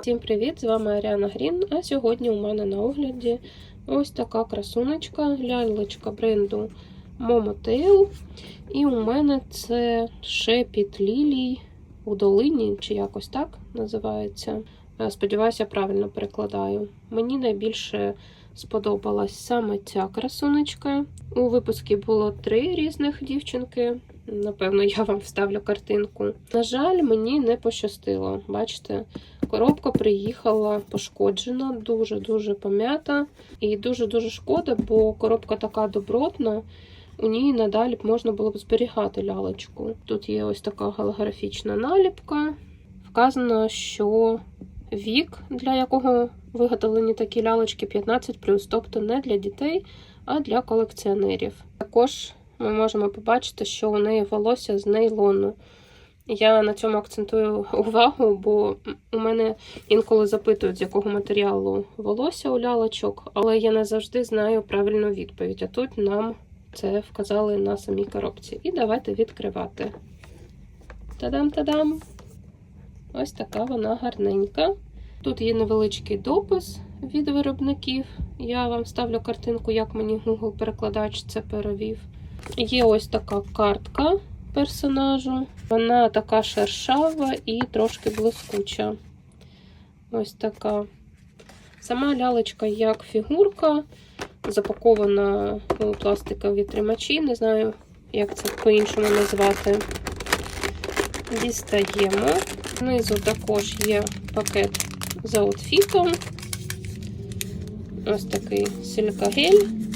Всім привіт! З вами Аріана Грін. А сьогодні у мене на огляді ось така красуночка, лялечка бренду Momotail. І у мене це шепіт лілій у долині, чи якось так називається. Е, Сподіваюся, правильно перекладаю. Мені найбільше сподобалась саме ця красунечка. У випуску було три різних дівчинки. Напевно, я вам вставлю картинку. На жаль, мені не пощастило. Бачите, коробка приїхала пошкоджена, дуже-дуже пом'ята. І дуже-дуже шкода, бо коробка така добротна. У ній надалі б можна було б зберігати лялечку. Тут є ось така голографічна наліпка. Вказано, що вік, для якого виготовлені такі лялечки 15, тобто не для дітей, а для колекціонерів. Також ми можемо побачити, що у неї волосся з нейлону. Я на цьому акцентую увагу, бо у мене інколи запитують, з якого матеріалу волосся у лялочок, але я не завжди знаю правильну відповідь. А тут нам це вказали на самій коробці. І давайте відкривати. Та-дам-та-дам! Ось така вона гарненька. Тут є невеличкий допис від виробників. Я вам ставлю картинку, як мені Google-перекладач це перевів. Є ось така картка персонажу. Вона така шершава і трошки блискуча. Ось така. Сама лялечка як фігурка, запакована у пластикові тримачі. Не знаю, як це по-іншому назвати. Дістаємо. Знизу також є пакет з аутфітом. Ось такий силікагель.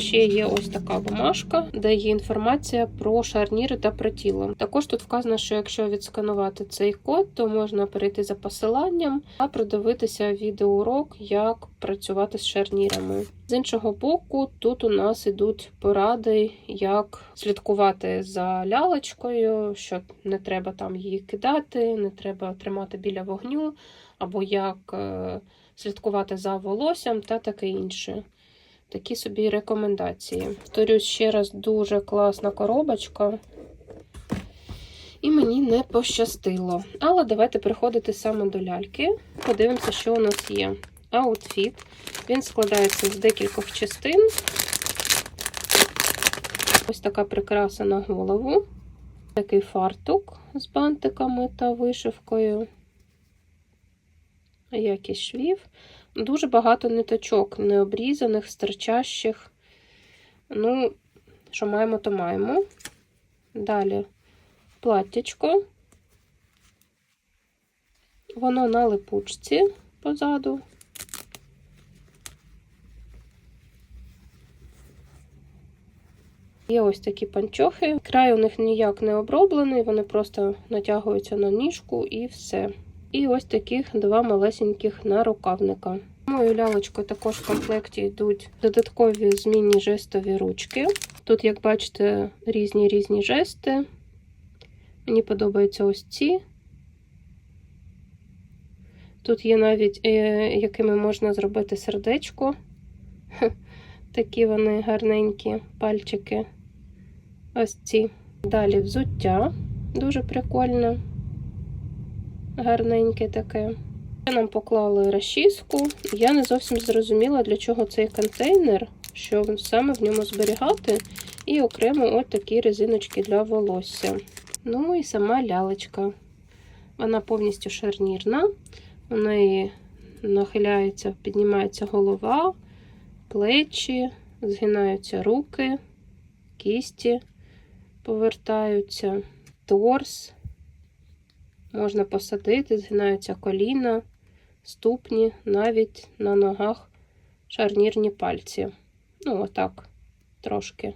Ще є ось така бумажка, де є інформація про шарніри та притіло. Також тут вказано, що якщо відсканувати цей код, то можна перейти за посиланням та продивитися відеоурок, як працювати з шарнірами. З іншого боку, тут у нас ідуть поради, як слідкувати за лялечкою, що не треба там її кидати, не треба тримати біля вогню, або як е, слідкувати за волоссям та таке інше. Такі собі рекомендації. Повторюсь ще раз, дуже класна коробочка. І мені не пощастило. Але давайте приходити саме до ляльки. Подивимося, що у нас є. Аутфіт. Він складається з декількох частин. Ось така прикраса на голову. Такий фартук з бантиками та вишивкою. Якість швів. Дуже багато ниточок, необрізаних, стирчащих. Ну, що маємо, то маємо. Далі платтячко. Воно на липучці позаду. Є ось такі панчохи. Край у них ніяк не оброблений, вони просто натягуються на ніжку і все. І ось таких два малесеньких нарукавника. Мою лялочкою також в комплекті йдуть додаткові змінні жестові ручки. Тут, як бачите, різні різні жести. Мені подобаються ось ці. Тут є навіть, е, якими можна зробити сердечко. Такі вони гарненькі пальчики. Ось ці. Далі взуття дуже прикольне гарненьке таке. Нам поклали розчіску. Я не зовсім зрозуміла, для чого цей контейнер, що саме в ньому зберігати, і окремо от такі резиночки для волосся. Ну і сама лялечка. Вона повністю шарнірна. У неї нахиляється, піднімається голова, плечі, згинаються руки, кісті повертаються, торс. Можна посадити, згинаються коліна, ступні, навіть на ногах шарнірні пальці. Ну, отак, трошки.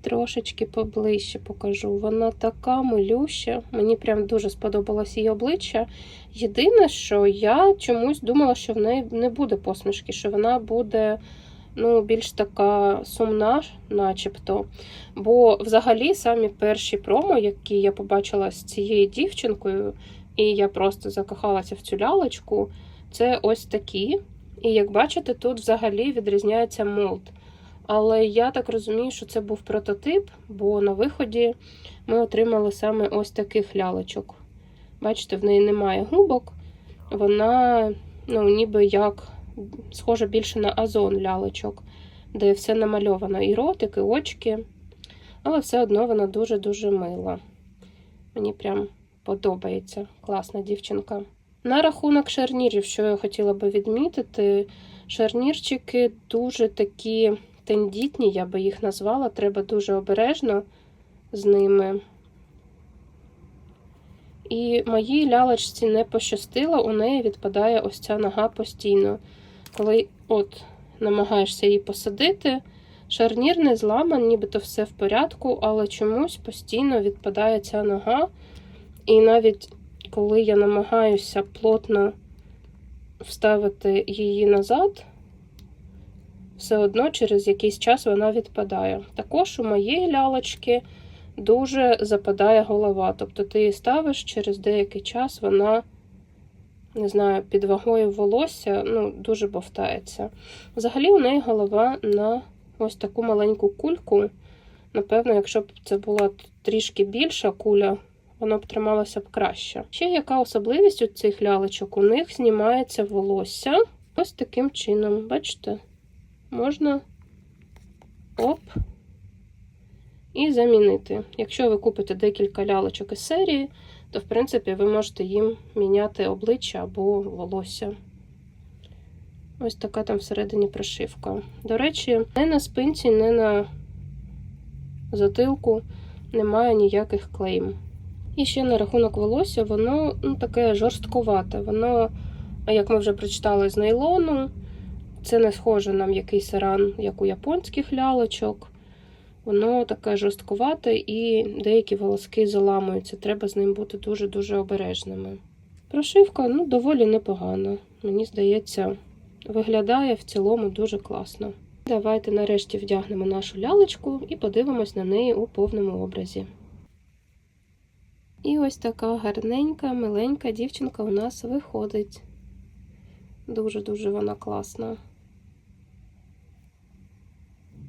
Трошечки поближче покажу. Вона така милюща. Мені прям дуже сподобалось її обличчя. Єдине, що я чомусь думала, що в неї не буде посмішки, що вона буде ну, більш така сумна, начебто. Бо взагалі самі перші промо, які я побачила з цією дівчинкою, і я просто закохалася в цю лялечку, це ось такі. І як бачите, тут взагалі відрізняється молд. Але я так розумію, що це був прототип, бо на виході ми отримали саме ось таких лялечок. Бачите, в неї немає губок. Вона, ну, ніби як схожа більше на озон лялечок, де все намальовано. І ротик, і очки. Але все одно вона дуже-дуже мила. Мені прям подобається. Класна дівчинка. На рахунок шарнірів, що я хотіла би відмітити, шарнірчики дуже такі тендітні, я би їх назвала. Треба дуже обережно з ними. І моїй лялечці не пощастило, у неї відпадає ось ця нога постійно. Коли от намагаєшся її посадити, шарнір не зламан, нібито все в порядку, але чомусь постійно відпадає ця нога. І навіть коли я намагаюся плотно вставити її назад, все одно через якийсь час вона відпадає. Також у моєї лялочки дуже западає голова. Тобто ти її ставиш через деякий час, вона, не знаю, під вагою волосся ну, дуже бовтається. Взагалі, у неї голова на ось таку маленьку кульку. Напевно, якщо б це була трішки більша куля, воно б трималося б краще. Ще яка особливість у цих лялечок? У них знімається волосся ось таким чином. Бачите? Можна оп. І замінити. Якщо ви купите декілька лялочок із серії, то, в принципі, ви можете їм міняти обличчя або волосся. Ось така там всередині прошивка. До речі, не на спинці, не на затилку немає ніяких клейм. І ще на рахунок волосся, воно ну, таке жорсткувате. Воно, як ми вже прочитали з нейлону, це не схоже на м'який саран, як у японських лялочок. Воно таке жорсткувате і деякі волоски заламуються. Треба з ним бути дуже-дуже обережними. Прошивка ну, доволі непогана. Мені здається, виглядає в цілому дуже класно. Давайте нарешті вдягнемо нашу лялечку і подивимось на неї у повному образі. І ось така гарненька, миленька дівчинка у нас виходить. Дуже-дуже вона класна.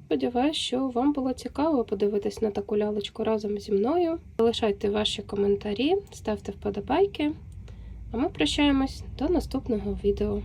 Сподіваюсь, що вам було цікаво подивитись на таку лялечку разом зі мною. Залишайте ваші коментарі, ставте вподобайки. А ми прощаємось до наступного відео.